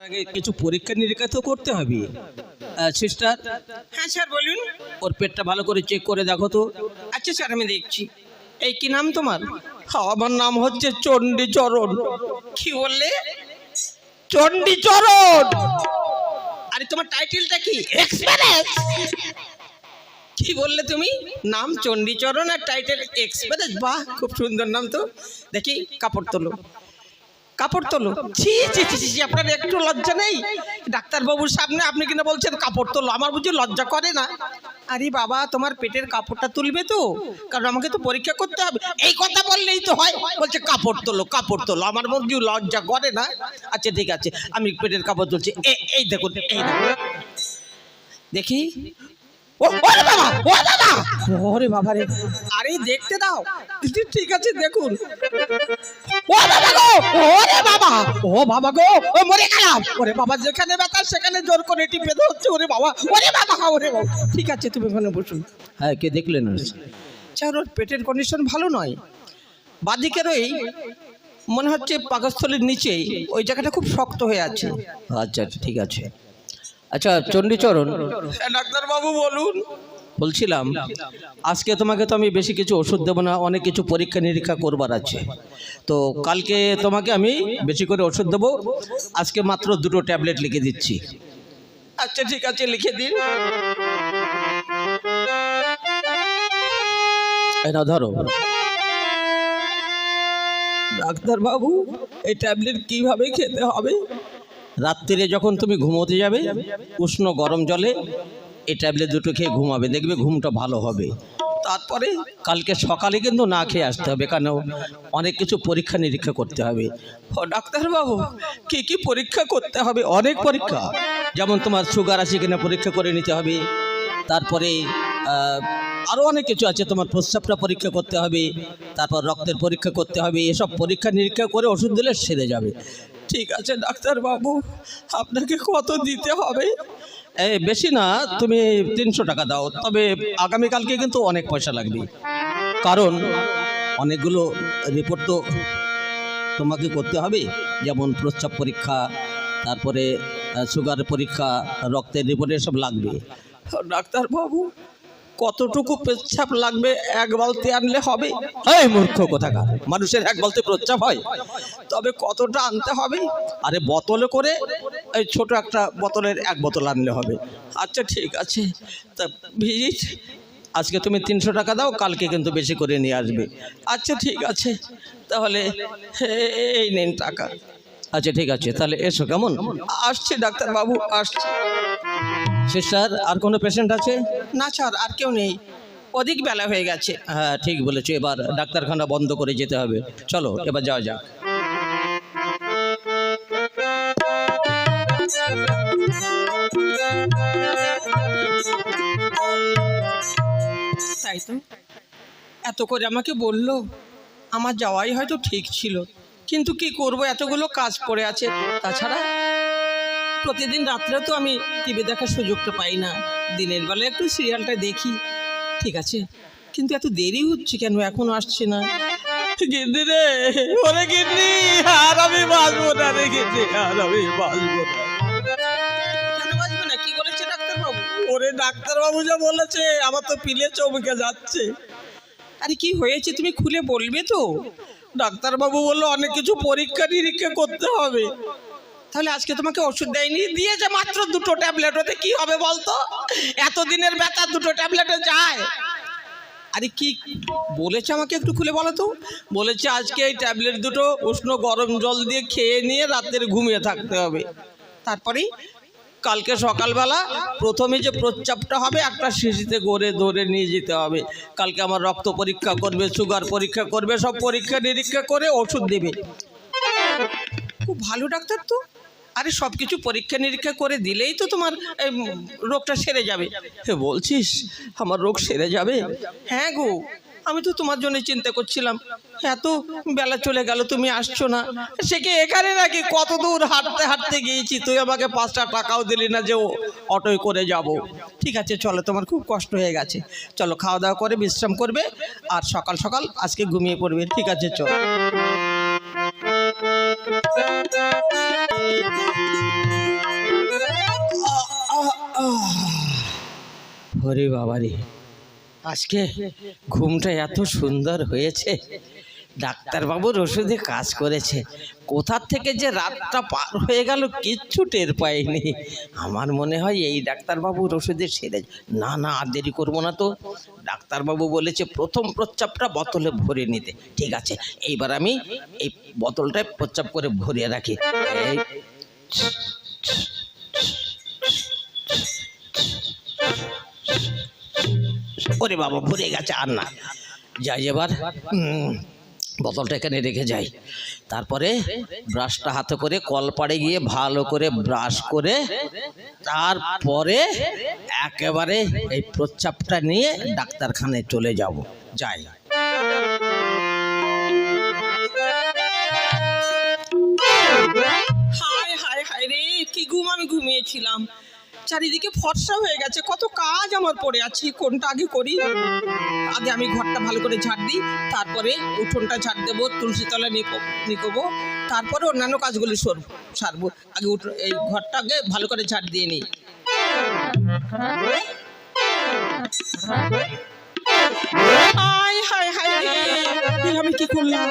আগে কিছু পরীক্ষা নিরীক্ষা তো করতে হবে। সিস্টার হ্যাঁ স্যার বলুন। ওর পেটটা ভালো করে চেক করে দেখো তো। আচ্ছা স্যার আমি দেখছি। এই কি নাম তোমার? আমার নাম হচ্ছে চণ্ডীচরণ কি বললে? চণ্ডীচরণ আরে তোমার টাইটেলটা কি? এক্সপ্রেস কি বললে তুমি? নাম চণ্ডীচরণ আর টাইটেল এক্সপ্রেস বাহ খুব সুন্দর নাম তো। দেখি কাপড় তোলো। কাপড় তোলো। ছি ছি ছি ছি, আপনার একটু লজ্জা নেই? ডাক্তারবাবুর সামনে আপনি কিনা বলছেন কাপড় তোলো আমার বুঝি লজ্জা করে না। আরে বাবা তোমার পেটের কাপড়টা তুলবে তো কারণ আমাকে তো পরীক্ষা করতে হবে। এই কথা বললেই তো হয় বলছে কাপড় তোলো কাপড় তোলো আমার মধ্যে লজ্জা করে না। আচ্ছা ঠিক আছে আমি পেটের কাপড় তুলছি। এ- এই দেখুন এই দেখুন। দেখি। ও ওরে বাবা ও দাদা ওরে বাবা রে। আরে দেখতে দাও। ঠিক আছে দেখুন। বাবা গো! ওরে বাবা! ও বাবা গো ও মরে গেলাম! ওরে বাবা যেখানে ব্যথা সেখানে জোর করে টিপে ধরছে ওরে বাবা! ওরে বাবা ওরে বাবা! ঠিক আছে তুমি ওখানে বসুন হ্যাঁ কে দেখলেন স্যার ওর পেটের কন্ডিশন ভালো নয়। বাদিকের ওই মনে হচ্ছে পাকস্থলীর নিচেই ওই জায়গাটা খুব শক্ত হয়ে আছে। আচ্ছা ঠিক আছে। আচ্ছা চণ্ডীচরণ। ডাক্তারবাবু বলুন। বলছিলাম আজকে তোমাকে তো আমি বেশি কিছু ওষুধ দেবো না অনেক কিছু পরীক্ষা নিরীক্ষা করবার আছে। তো কালকে তোমাকে আমি বেশি করে ওষুধ দেবো আজকে মাত্র দুটো ট্যাবলেট লিখে দিচ্ছি। আচ্ছা ঠিক আছে লিখে দিন। এটা ধরো। ডাক্তারবাবু এই ট্যাবলেট কীভাবে খেতে হবে? রাত্রিরে যখন তুমি ঘুমোতে যাবে উষ্ণ গরম জলে এই ট্যাবলেট দুটো খেয়ে ঘুমাবে, দেখবে ঘুমটা ভালো হবে। তারপরে কালকে সকালে কিন্তু না খেয়ে আসতে হবে কেন অনেক কিছু পরীক্ষা নিরীক্ষা করতে হবে। ডাক্তারবাবু, কি কি পরীক্ষা করতে হবে? অনেক পরীক্ষা। যেমন তোমার সুগার আছে কিনা পরীক্ষা করে নিতে হবে। তারপরে আরও অনেক কিছু আছে, তোমার প্রস্রাবটা পরীক্ষা করতে হবে। তারপর রক্তের পরীক্ষা করতে হবে। এসব পরীক্ষা নিরীক্ষা করে ওষুধ দিলে সেরে যাবে। ঠিক আছে, ডাক্তারবাবু, আপনাকে কত দিতে হবে? এই, বেশি না, তুমি তিনশো টাকা দাও, তবে আগামীকালকে কিন্তু অনেক পয়সা লাগবে। কারণ অনেকগুলো রিপোর্ট তো তোমাকে করতে হবে, যেমন প্রস্রাব পরীক্ষা, তারপরে সুগার পরীক্ষা, রক্তের রিপোর্ট এসব লাগবে। ডাক্তারবাবু, কতটুকু পেচ্ছাপ লাগবে এক বালতি আনলে হবে? এই মূর্খ কোথাকার, মানুষের এক বলতে প্রস্রাব হয়। তবে কতটা আনতে হবে? আরে, বোতলে করে এই ছোট একটা বোতলের এক বোতল আনলে হবে। আচ্ছা ঠিক আছে। তা ভিজিট আজকে তুমি তিনশো টাকা দাও কালকে কিন্তু বেশি করে নিয়ে আসবে। আচ্ছা ঠিক আছে। তাহলে এই নিন টাকা। আচ্ছা ঠিক আছে। তাহলে এসো কেমন? আসছি ডাক্তারবাবু আসছি। সিস্টার আর কোনো পেশেন্ট আছে? না স্যার আর কেউ নেই। অধিক বেলা হয়ে গেছে। হ্যাঁ ঠিক বলেছ। এবার ডাক্তারখানা বন্ধ করে যেতে হবে। চলো এবার যাওয়া যাক। তো এত করে আমাকে বলল আমার যাওয়াই হয়তো ঠিক ছিল কিন্তু কি করব এতগুলো কাজ পড়ে আছে। তাছাড়া প্রতিদিন রাত্রে তো আমি টিভি দেখার সুযোগটা পাই না। দিনের বেলা একটু সিরিয়ালটা দেখি ঠিক আছে? কিন্তু এত দেরি হচ্ছে কেন? এখন আসছে না। গিন্নি রে ওরে গিন্নি আর আমি বাঁচবো না রে গিন্নি আর আমি বাঁচবো না। ওরে ডাক্তারবাবু যা বলেছে আমার তো পিলে চমকে যাচ্ছে। আরে কি হয়েছে? তুমি খুলে বলবে তো। ডাক্তারবাবু বলল অনেক কিছু পরীক্ষা নিরীক্ষা করতে হবে। তাহলে আজকে তোমাকে ওষুধ দেয়নি? দিয়েছে মাত্র দুটো ট্যাবলেট ওতে কি হবে বলতো? এতদিনের ব্যথা দুটো ট্যাবলেটে যায়। আরে কি বলেছে আমাকে একটু খুলে বলো তো? বলেছে আজকে এই ট্যাবলেট দুটো উষ্ণ গরম জল দিয়ে খেয়ে নিয়ে রাতের ঘুমিয়ে থাকতে হবে। তারপরেই কালকে সকালবেলা প্রথমে যে প্রস্রাবটা হবে, একটা শিশিতে গড়ে ধরে নিয়ে যেতে হবে। কালকে আমার রক্ত পরীক্ষা করবে সুগার পরীক্ষা করবে, সব পরীক্ষা নিরীক্ষা করে ওষুধ দেবে। খুব ভালো ডাক্তার তো। আরে সব কিছু পরীক্ষা নিরীক্ষা করে দিলেই তো তোমার রোগটা সেরে যাবে। বলছিস, আমার রোগ সেরে যাবে? হ্যাঁ গো। আমি তো তোমার জন্য চিন্তা করছিলাম। এত বেলা চলে গেল, তুমি আসছো না। সে কি এখানে নাকি কত দূর হাঁটতে হাঁটতে গিয়েছি? তুই আমাকে পাঁচটা টাকাও দিলি না যে ও অটোয় করে যাব। ঠিক আছে, চলো, তোমার খুব কষ্ট হয়ে গেছে। চলো খাওয়া দাওয়া করে বিশ্রাম করবে আর সকাল সকাল আজকে ঘুমিয়ে পড়বে। ঠিক আছে, চলো। হরে বাবারে। আজকে ঘুমটা এত সুন্দর হয়েছে। ডাক্তারবাবুর ওষুধে কাজ করেছে। কোথার থেকে যে রাতটা পার হয়ে গেল কিচ্ছু টের পাইনি। আমার মনে হয় এই ডাক্তারবাবুর ওষুধে সেরে না না, আর দেরি করব না তো। ডাক্তারবাবু বলেছে, প্রথম প্রচ্চাপটা বোতলে ভরে নিতে। ঠিক আছে, এইবার আমি এই বোতলটায় প্রচ্চাপ করে ভরিয়ে রাখি। এই ওরে বাবা, ভরে গেছে আর না। যাই এবার বোতলটা এখানে রেখে যাই। তারপরে ব্রাশটা হাতে করে কলপাড়ে গিয়ে ভালো করে ব্রাশ করে তারপরে একেবারে এই প্রচ্চাপটা নিয়ে ডাক্তারখানায় চলে যাব। যাই। হায় হায় হায় রে, কি ঘুম আমি ঘুমিয়েছিলাম। চারিদিকে ফর্সা হয়ে গেছে। কত কাজ আমার পড়ে আছে কোনটা আগে করি? আগে আমি ঘরটা ভালো করে ঝাড় দিই, তারপরে উঠোনটা ঝাড় দেবো, তুলসী তলা নিকোবো, তারপরে অন্যান্য কাজগুলি সরব সারবো। আগে উঠ, এই আগে ভালো করে ঝাড় দিয়ে নিই। হায় হায় হায়, আমি কি করলাম?